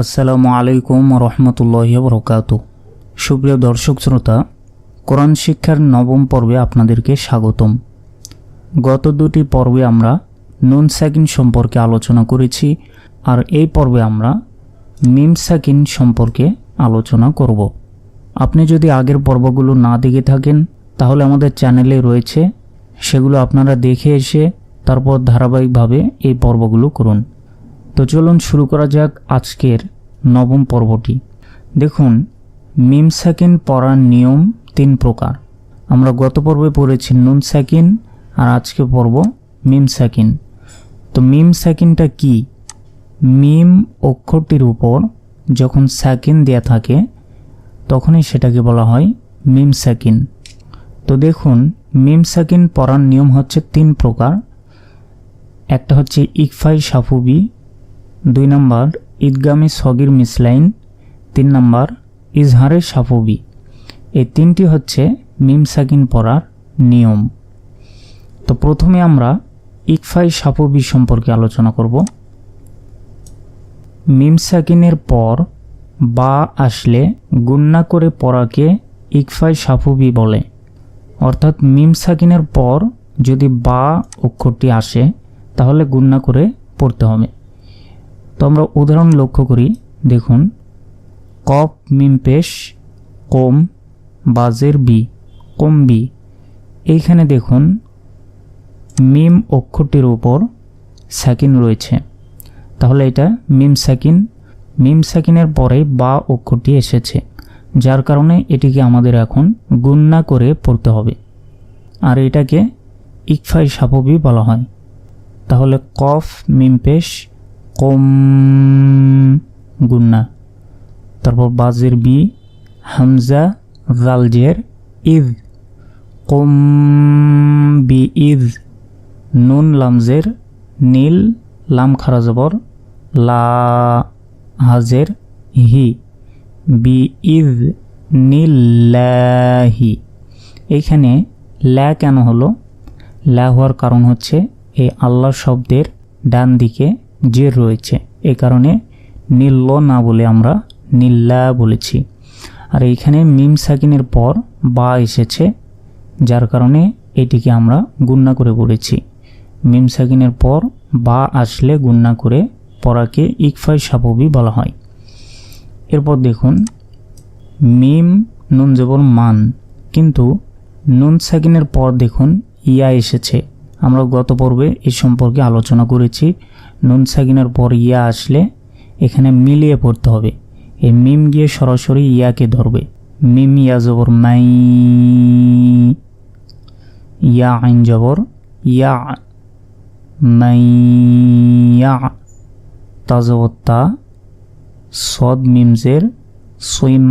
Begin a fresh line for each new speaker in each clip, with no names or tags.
আসসালামু আলাইকুম রহমতুল্লাহ বরকাত সুপ্রিয় দর্শক শ্রোতা, কোরআন শিক্ষার নবম পর্বে আপনাদেরকে স্বাগতম। গত দুটি পর্বে আমরা নুন সাকিন সম্পর্কে আলোচনা করেছি আর এই পর্বে আমরা মিম সাকিন সম্পর্কে আলোচনা করব। আপনি যদি আগের পর্বগুলো না দেখে থাকেন, তাহলে আমাদের চ্যানেলে রয়েছে, সেগুলো আপনারা দেখে এসে তারপর ধারাবাহিকভাবে এই পর্বগুলো করুন। তো চলুন শুরু করা যাক আজকের নবম পর্বটি। দেখুন, মিম সাকিন পড়ার নিয়ম তিন প্রকার। আমরা গত পর্বে পড়েছি নুন সাকিন, আর আজকে পড়ব মিম সাকিন। তো মিম সাকিনটা কি? মিম অক্ষরটির উপর যখন সাকিন দেয়া থাকে, তখনই সেটাকে বলা হয় মিম সাকিন। তো দেখুন, মিম সাকিন পড়ার নিয়ম হচ্ছে তিন প্রকার। একটা হচ্ছে ইকফাই সাফুবি দুই নম্বর, ঈদগামী সগির মিসলাইন। তিন নম্বর, ইজহারের সাফবি এই তিনটি হচ্ছে মিম সাকিন পড়ার নিয়ম। তো প্রথমে আমরা ইকফাই সাফবি সম্পর্কে আলোচনা করব। মিম সাকিনের পর বা আসলে গুন্না করে পড়াকে ইকফাই সাফবি বলে। অর্থাৎ মিম সাকিনের পর যদি বা অক্ষরটি আসে, তাহলে গুন্না করে পড়তে হবে। তো আমরা উদাহরণ লক্ষ্য করি। দেখুন কপ মিম পেশ, কোম বাজের বি, কম বি। এইখানে দেখুন, মিম অক্ষরটির উপর সাকিন রয়েছে। তাহলে এটা মিম সাকিন মিম সাকিনের পরে বা অক্ষরটি এসেছে, যার কারণে এটিকে আমাদের এখন গুন্না করে পড়তে হবে। আর এটাকে ইকফাই সাপবি বলা হয়। তাহলে কফ মিম পেশ কম গুন্না। তারপর বাজের বি, হামজা, জালজের ইদ কম বি ইদ নুন লামজের নীল, লাম খারা জবর, লা হাজের হি। বি ইদ নীলাহি এইখানে ল্যা কেন হলো? ল্যা হওয়ার কারণ হচ্ছে এই আল্লাহ শব্দের ডান দিকে জের রয়েছে, এ কারণে নীল্য না বলে আমরা নীল্লা বলেছি। আর এইখানে মিম সাকিনের পর বা এসেছে, যার কারণে এটিকে আমরা গুন্না করে পড়েছি। মিম সাকিনের পর বা আসলে গুন্না করে পড়াকে ইকফাই সাপবি বলা হয়। এরপর দেখুন, মিম নুন জবর মান, কিন্তু নুন সাকিনের পর দেখুন, ইয়া এসেছে। আমরা গত পর্বে এ সম্পর্কে আলোচনা করেছি। নুন সাকিনের পর ইয়া আসলে এখানে মিলিয়ে পড়তে হবে। এই মিম গিয়ে সরাসরি ইয়াকে ধরবে। মিম ইয়া জবর মাই, ইয়া আইন জবর, ইয়া মাই, ইয়া তা জবর তা সদ মিমজের সুইম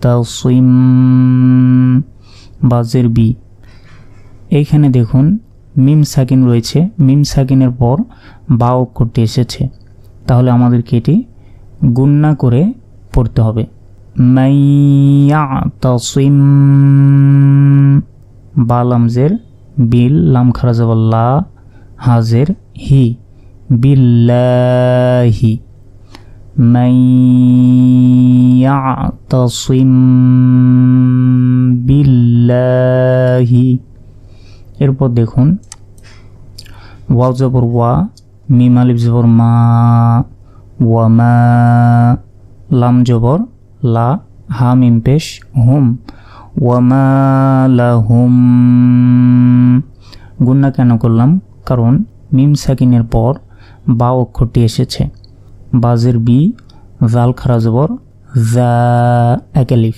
তা সুইম বাজের বি। এইখানে দেখুন, মিম সাকিন রয়েছে। মিম সাকিনের পর বা অক্ষরটি এসেছে। তাহলে আমাদেরকে এটি গুন্না করে পড়তে হবে। মাইয়া তসিম বা লামজের বিল লাম খারাজাবাল্লা হাজের হি। বিল্লাহি। মাইয়া তসিম বিল্লাহি। এরপর দেখুন। ওয়াও জবর ওয়া, মিম আলিফ জবর মা, ওয়া মা, লাম জবর লা, হা, মিম পেশ, হুম। ওয়া মা, লা, হুম। গুন্না কেন করলাম? কারণ মিম সাকিনের পর বা অক্ষরটি এসেছে। বাজের বি, জাল খারা জবর, জা একালিফ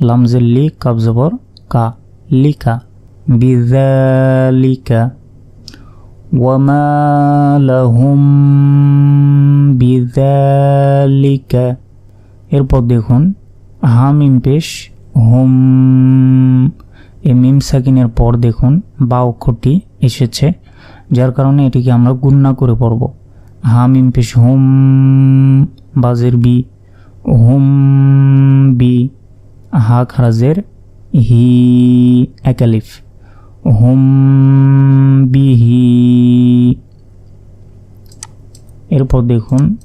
লামজের লি, কাব জবর, কা। লিকা বিজালিকা ওয়ামা লাহুম বিজালিকা এরপর দেখুন হামিম পেশ, হুম, এই মিম সাকিনের পর দেখুন বা অক্ষরটি এসেছে, যার কারণে এটিকে আমরা গুন্না করে পড়ব। হামিম পেশ, হুম, বাজের বি, হুম, বি, হা খারাজের হি, একালিফ। হুম বিহি। এরপর দেখুন,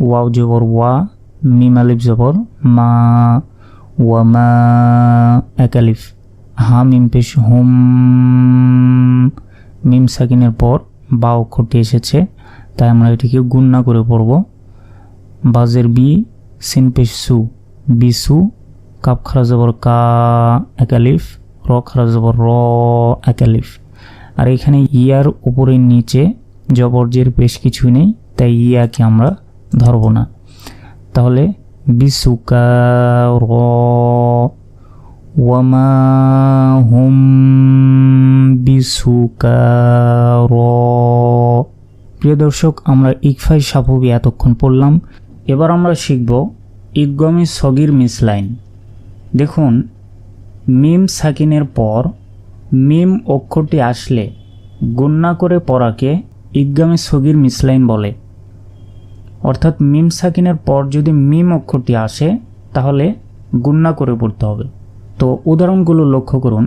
ওয়াও জবর ওয়া, মিম আলিফ জবর মা, ওয়া মা, এক আলিফ। হা, মিম পেশ হুম, মিম সাকিনের পর বা অক্ষরটি এসেছে, তাই আমরা এটিকে গুণনা করে পড়ব। বাজের বি, সিন পেশ সু বিসু কাপ খারা জবর কা একালিফ র খারা জবর র একালিফ। আর এখানে ইয়ার উপরের নিচে জবরজের বেশ কিছুই নেই, তাই ইয়াকে আমরা ধরব না। তাহলে বিসুকা র ওয়ামা হুম বিসুকা র। প্রিয় দর্শক, আমরা ইকফাই সাফবি এতক্ষণ পড়লাম। এবার আমরা শিখব ইকগমি সগির মিসলাইন। দেখুন মিম সাকিনের পর মিম অক্ষরটি আসলে গুন্না করে পড়াকে ইকগামে সগির মিসলাইন বলে। অর্থাৎ মিম সাকিনের পর যদি মিম অক্ষরটি আসে, তাহলে গুন্না করে পড়তে হবে। তো উদাহরণগুলো লক্ষ্য করুন।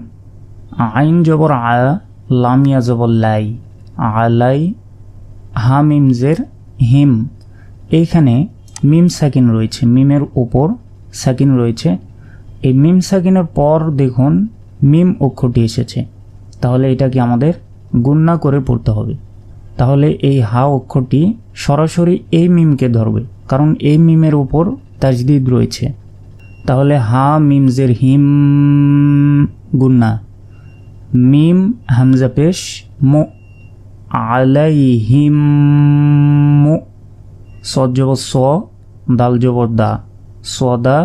আইন জবর আয়া লামিয়া জবর লাই আলাই হা মিমজের হিম। এইখানে মিম সাকিন রয়েছে, মিমের উপর সাকিন রয়েছে এই মিম সাকিনের পর দেখুন মিম অক্ষরটি এসেছে। তাহলে এটাকে আমাদের গুন্না করে পড়তে হবে। তাহলে এই হা অক্ষরটি সরাসরি এই মিমকে ধরবে, কারণ এই মিমের উপর তাজদিদ রয়েছে। তাহলে হা মিমজের হিম গুন্না মিম হামজা পেশ মো আলাইহিম জবর স, দাল জবর দা। সদা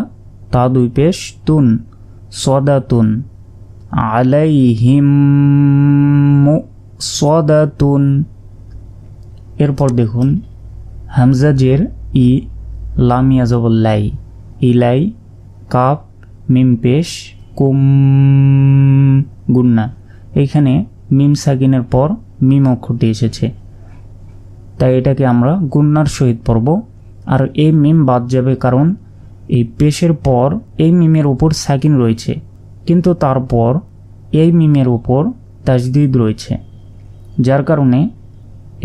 তা দুই পেশ তুন সদা তুন আলাইহিম মো সদা তুন এরপর দেখুন হামজাজের ই লামিয়া জবর লাই, ইলাই, কাপ, মিম পেশ, কুম, গুন্না। এইখানে মিম সাকিনের পর মিম অক্ষরটি এসেছে। তাই এটাকে আমরা গুন্নার সহিত পড়ব। আর এই মিম বাদ যাবে কারণ এই পেশের পর এই মিমের উপর সাকিন রয়েছে, কিন্তু তারপর এই মিমের উপর তাজদিদ রয়েছে, যার কারণে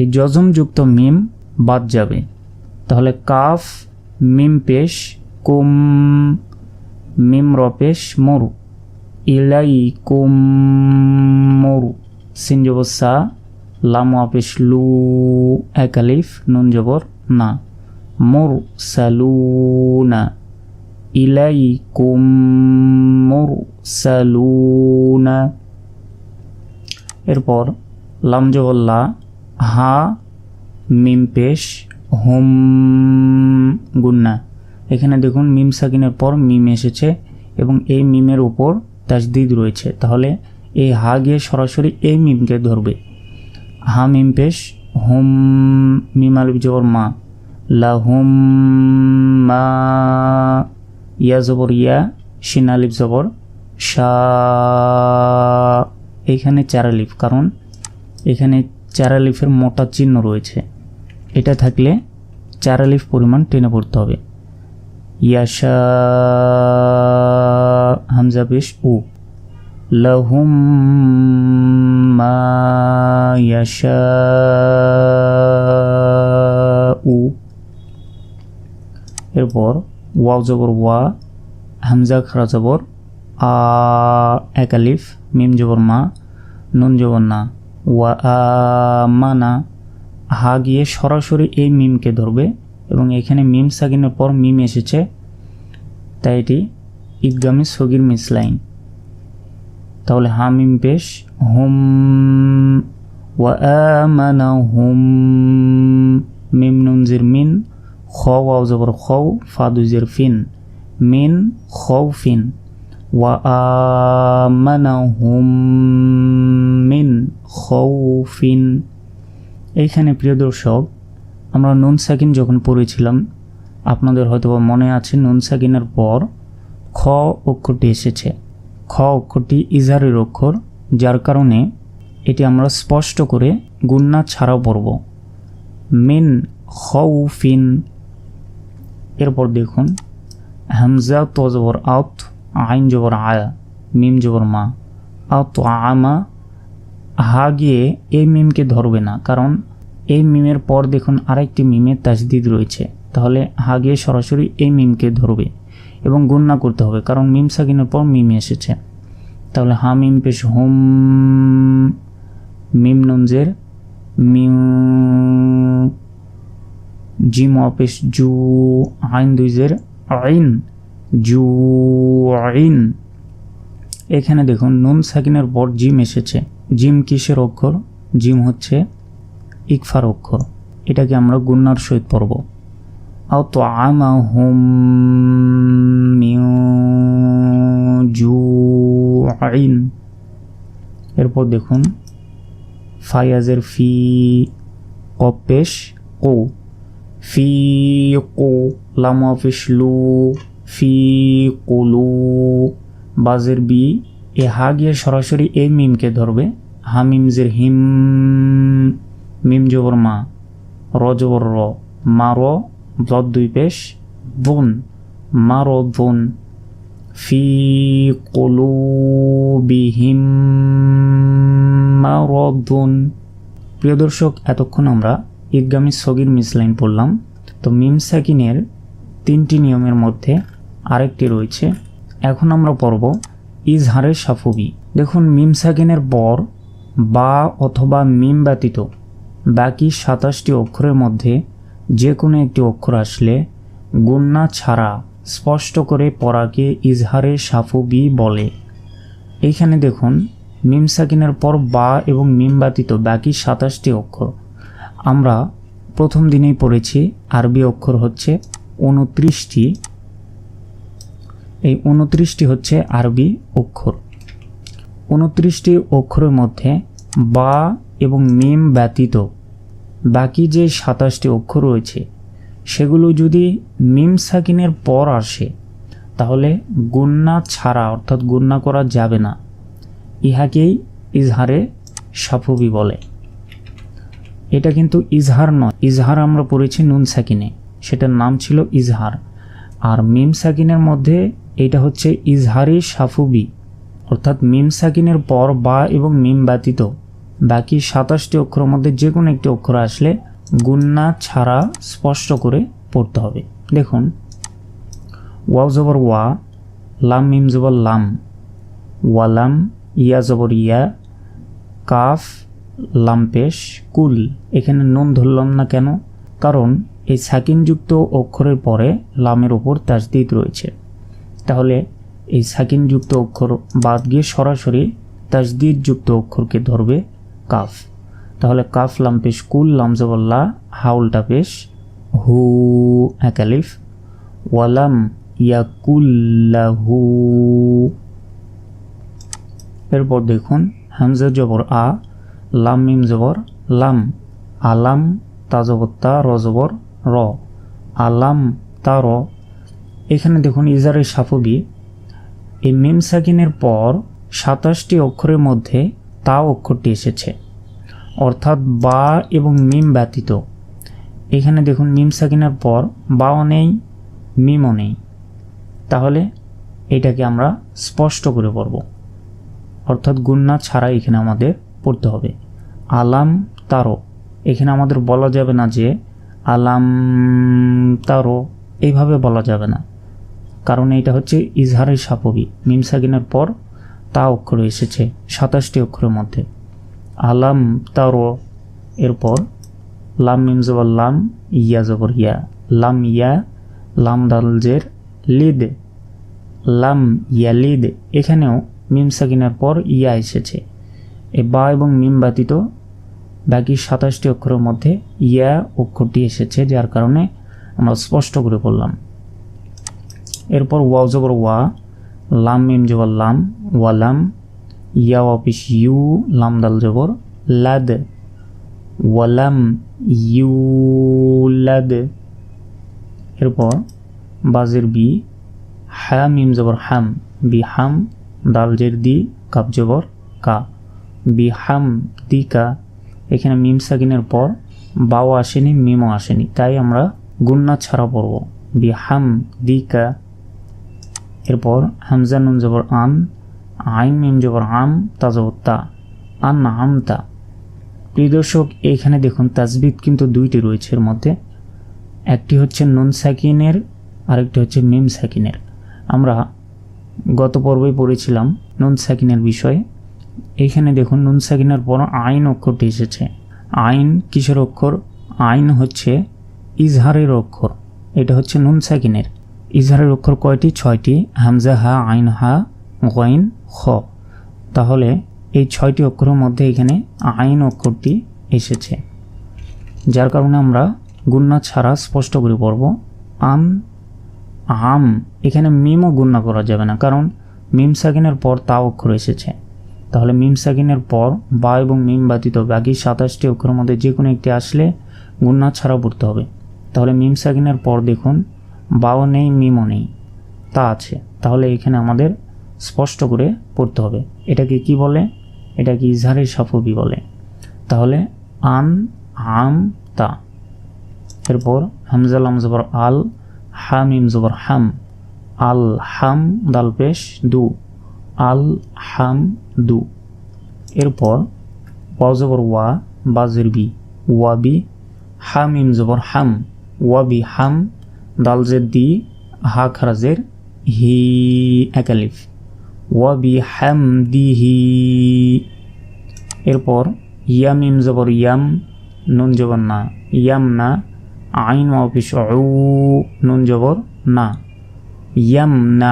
এই যজমযুক্ত মিম বাদ যাবে। তাহলে কাফ, মিম পেশ, কুম, মিম রপেশ মরু। ইলাই কুম, মরু। সিন জবর সা, লাম আপেশ লু একালিফ নুন জবর না। মরু সালুনা ইলাই কুম মরু সালুনা এরপর লাম জবর হা, মিম পেশ, হোম, গুন্না। এখানে দেখুন, মিম সাকিনের পর মিম এসেছে এবং এই মিমের উপর তাজদিদ রয়েছে। তাহলে এই হা গিয়ে সরাসরি এই মিমকে ধরবে। হা, মিম পেশ, হোম, মিম আলিফ জবর মা। লা হোম, মা। ইয়া জবর, ইয়া আলিফ জবর, শা এইখানে চার কারণ এখানে চার আলিফের মোটা চিহ্ন রয়েছে। এটা থাকলে চার আলিফ পরিমাণ টেনে পড়তে হবে। ইয়াশা হামজা পেশ উ। লহুম মা ইয়াশা উ। এরপর ওয়াও জবর ওয়া, হামজা খারা জবর, আ, এক আলিফ, মিম জবর মা, নুন জবর না, ওয়া মানা হা গিয়ে সরাসরি এই মিমকে ধরবে এবং এখানে মিম সাকিনের পর মিম এসেছে। তাই এটি ঈদগামী সগির মিস লাইন। তাহলে হা, মিম পেশ, হুম, ওয়া মানা হুম, মিম, নুনজির মিন খ ওয়াও জবর খৌ ফাদুজের ফিন মিন খৌ ফিন ওয়া মিন খৌফিন এইখানে প্রিয় দর্শক, আমরা নুন সাকিন যখন পড়েছিলাম, আপনাদের হয়তো মনে আছে নুন সাকিনের পর খ অক্ষরটি এসেছে। খ অক্ষরটি ইজারের অক্ষর, যার কারণে এটি আমরা স্পষ্ট করে গুন্না ছাড়াও পড়ব। মিন খৌফিন এরপর দেখুন, হামজা, তো জবর আউত আইন জবর আয়া মিম জবর মা। আউত আমা, হা গিয়ে এই মিমকে ধরবে না, কারণ এই মিমের পর দেখুন আরেকটি মিমের তাজদিদ রয়েছে। তাহলে হা গিয়ে সরাসরি এই মিমকে ধরবে এবং গুণনা করতে হবে, কারণ মিম সাকিনের পর মিম এসেছে। তাহলে হা মিম পেশ হোম, মিম নঞ্জের মিউ জিম অপেশ জু আইন দুইজের আইন, জু আইন। এখানে দেখুন, নুন সাকিনের পর জিম এসেছে। জিম কিসের অক্ষর? জিম হচ্ছে ইকফার অক্ষর। এটাকে আমরা গুন্নার সহিত পড়ব। আও তো আমা হোম জু আইন। এরপর দেখুন, ফায়াজের ফি কপেশ ও। ফি কো লাম অফিস লু ফি কোলু বাজের বি এ হা গিয়ে সরাসরি এই মিমকে ধরবে। হা মিমজের হিম, মিম জবর মা, র জবর র, মা র, ব্লদ দুই পেশ, বোন, মা র বোন। ফি কোলু বিহিম মারদুন প্রিয় দর্শক, এতক্ষণ আমরা ঈদগামী সগির মিসলাইন পড়লাম। তো মিম সাকিনের তিনটি নিয়মের মধ্যে আরেকটি রয়েছে। এখন আমরা পড়ব ইজহারের সাফুবি দেখুন, মিম সাকিনের পর বা অথবা মিম ব্যতীত বাকি সাতাশটি অক্ষরের মধ্যে যে কোনো একটি অক্ষর আসলে গুন্না ছাড়া স্পষ্ট করে পড়াকে ইজহারে সাফুবি বলে। এইখানে দেখুন, মিম সাকিনের পর বা এবং মিম ব্যতীত বাকি সাতাশটি অক্ষর। আমরা প্রথম দিনেই পড়েছি আরবি অক্ষর হচ্ছে উনত্রিশটি। এই উনত্রিশটি হচ্ছে আরবি অক্ষর। উনত্রিশটি অক্ষরের মধ্যে বা এবং মিম ব্যতীত বাকি যে সাতাশটি অক্ষর রয়েছে, সেগুলো যদি মিম সাকিনের পর আসে, তাহলে গুন্না ছাড়া, অর্থাৎ গুন্না করা যাবে না। ইহাকেই ইজহারে সাফবি বলে। এটা কিন্তু ইজহার নয়। ইজহার আমরা পড়েছি নুন সাকিনে। সেটার নাম ছিল ইজহার। আর মিম সাকিনের মধ্যে এটা হচ্ছে ইজহারি সাফুবি। অর্থাৎ মিম সাকিনের পর বা এবং মিম ব্যতীত। বাকি সাতাশটি অক্ষরের মধ্যে যে কোনো একটি অক্ষর আসলে গুন্না ছাড়া স্পষ্ট করে পড়তে হবে। দেখুন। ওয়াও জবর ওয়া, লাম মিম জবর লাম। ওয়ালাম ইয়া জবর ইয়া, কাফ লাম্পেশ, কুল, এখানে নুন ধরলাম না কেন? কারণ এই সাকিনযুক্ত অক্ষরের পরে লামের ওপর তাজদিদ রয়েছে। তাহলে এই সাকিনযুক্ত অক্ষর বাদ গিয়ে সরাসরি তাজদিদযুক্ত অক্ষরকে ধরবে কাফ। তাহলে কাফ, লাম্পেশ, কুল, লামজবল্লা, হাউলটা পেশ হু একালিফ ওয়ালাম ইয়াকুল্লাহু। এরপর দেখুন হামজা জবর আ লাম মিম জবর, লাম, আলাম, তা জবর, তা র জবর, র, আলাম, তা র। এখানে দেখুন ইজারে সাফবি। এই মিম সাকিনের পর সাতাশটি অক্ষরের মধ্যে তা অক্ষরটি এসেছে। অর্থাৎ বা এবং মিম ব্যতীত। এখানে দেখুন মিম সাকিনের পর বাও নেই, মিমও নেই। তাহলে এটাকে আমরা স্পষ্ট করে পড়ব। অর্থাৎ গুন্না ছাড়া এখানে আমাদের পড়তে হবে। আলাম তারো। এখানে আমাদের বলা যাবে না যে আলাম তারো। এইভাবে বলা যাবে না। কারণ এটা হচ্ছে ইজহারের সাপবি। মিম সাকিনের পর তা অক্ষর এসেছে, সাতাশটি অক্ষরের মধ্যে। আলাম তারো এরপর লাম মিম জবর লাম, ইয়া জবর ইয়া লাম ইয়া, লাম দালজের লিদ। লাম ইয়ালিদ। এখানেও মিম সাকিনের পর ইয়া এসেছে। এ বা এবং মিম ব্যতীত বাকি সাতাশটি অক্ষরের মধ্যে ইয়া অক্ষরটি এসেছে, যার কারণে আমরা স্পষ্ট করে বললাম এরপর ওয়াও জবর ওয়া, লাম, মিম জবর লাম ওয়ালাম ইয়া অফিস ইউ, লাম, দাল জবর লাদ ওয়ালাম ইউলাদ এরপর বাজের বি, হা, মিম জবর হাম, বি, হাম, দাল জের দি, কাপ জবর কা। বি হাম দি এখানে মিম সাকিনের পর বাও আসেনি, মিমও আসেনি। তাই আমরা গুন্না ছাড়া পড়ব। বি হাম দি এরপর হামজা নুন জবর আন আইন মিম জবর আম তাজবত্তা আন আমতা। প্রিয় দর্শক এইখানে দেখুন তাজবিদ কিন্তু দুইটি রয়েছে এর মধ্যে। একটি হচ্ছে নুন সাকিনের, আরেকটি হচ্ছে মিম সাকিনের। আমরা গত পর্বে পড়েছিলাম নুন সাকিনের বিষয়ে। এইখানে দেখুন নুন সাকিনের পর আইন অক্ষরটি এসেছে। আইন কিসের অক্ষর? আইন হচ্ছে ইজহারের অক্ষর। এটা হচ্ছে নুন সাকিনের। ইজহারের অক্ষর কয়টি? ছয়টি। হামজা হা, আইন হা, গইন, খ। তাহলে এই ছয়টি অক্ষরের মধ্যে এখানে আইন অক্ষরটি এসেছে। যার কারণে আমরা গুন্না ছাড়া স্পষ্ট করে পড়ব। আম আম। এখানে মিমও গুন্না করা যাবে না, কারণ মিম সাকিনের পর তা অক্ষর এসেছে। তাহলে মিম সাকিনের পর বা এবং মিম ব্যতীত বাকি সাতাশটি অক্ষরের মধ্যে যে কোনো একটি আসলে গুন্না ছাড়া পড়তে হবে। তাহলে মিম সাকিনের পর দেখুন, বাও নেই, মিমও নেই, তা আছে। তাহলে এখানে আমাদের স্পষ্ট করে পড়তে হবে। এটাকে কি বলে? এটাকে ইজহারের সাফবি বলে। তাহলে আন, আম, তা। এরপর হামজাল জবর আল, হামিম জবর হাম। আল, হাম, দাল, পেশ, দু। আল হাম দু এরপর ওয়া জবর ওয়া বাজের বি। ওয়াবি হামিম জবর হাম। ওয়াবি হাম, দাল জের দি, হা খারাজের হি একালিফ। ওয়াবি হাম দিহি এরপর ইয়াম, ইম জবর ইয়াম, নুন জবর না। ইয়াম না, আইন অফিস নুন জবর না। ইয়াম না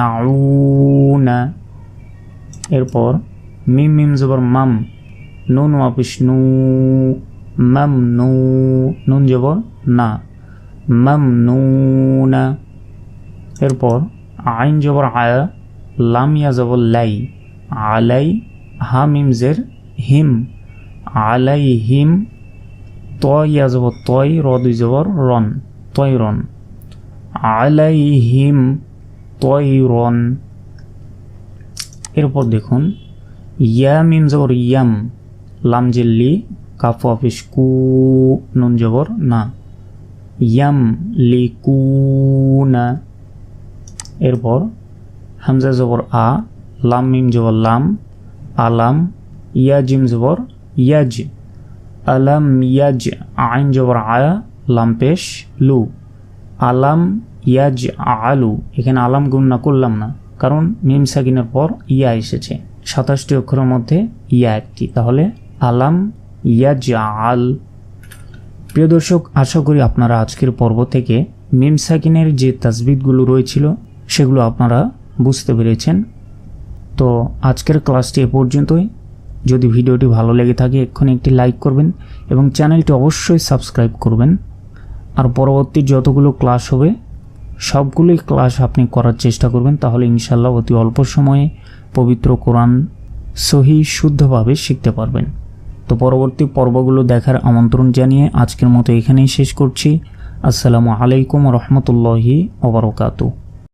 এরপর, মিম মিম জবর মাম, নুন অফিস নু, মাম, নু, নুন জবর না, মাম, নু, না। এরপর, আইন জবর আয়া, লাম, ইয়া জবর লাই, আলাই, হা, মিম, জের, হিম, আলাই, হিম, তয় জবর তয়, র, দুই জবর রন, তয়, রন, আলাই, হিম, তয়, রন। এরপর দেখুন, ইয়া মিম জবর, ইয়াম, লাম জিল্লি কাফু অফিস কু, নুন জবর, না। ইয়াম লি, কু, না। এরপর হামজা জবর, আ, লাম মিম জবর, লাম আলাম ইয়া জিম জবর, ইয়াজ আলাম ইয়াজ, আইন জবর আয়া লাম, পেশ, লু। আলাম ইয়াজ আলু এখানে আলাম গুণ করলাম না। কারণ মিম সাকিনের পর ইয়া এসেছে। সাতাশটি অক্ষরের মধ্যে ইয়া একটি। তাহলে আলাম ইয়াজ আল প্রিয় দর্শক, আশা করি আপনারা আজকের পর্ব থেকে মিম সাকিনের যে তাজবিদগুলো রয়েছিল, সেগুলো আপনারা বুঝতে পেরেছেন। তো আজকের ক্লাসটি এ পর্যন্তই। যদি ভিডিওটি ভালো লেগে থাকে, এক্ষুনি একটি লাইক করবেন এবং চ্যানেলটি অবশ্যই সাবস্ক্রাইব করবেন। আর পরবর্তী যতগুলো ক্লাস হবে সবগুলোই ক্লাস আপনি করার চেষ্টা করবেন, তাহলে ইনশাল্লাহ অতি অল্প সময়ে পবিত্র কোরআন সহি শুদ্ধভাবে শিখতে পারবেন। তো পরবর্তী পর্বগুলো দেখার আমন্ত্রণ জানিয়ে আজকের মতো এখানেই শেষ করছি। আসসালামু আলাইকুম রহমতুল্লাহি ওবরকাতু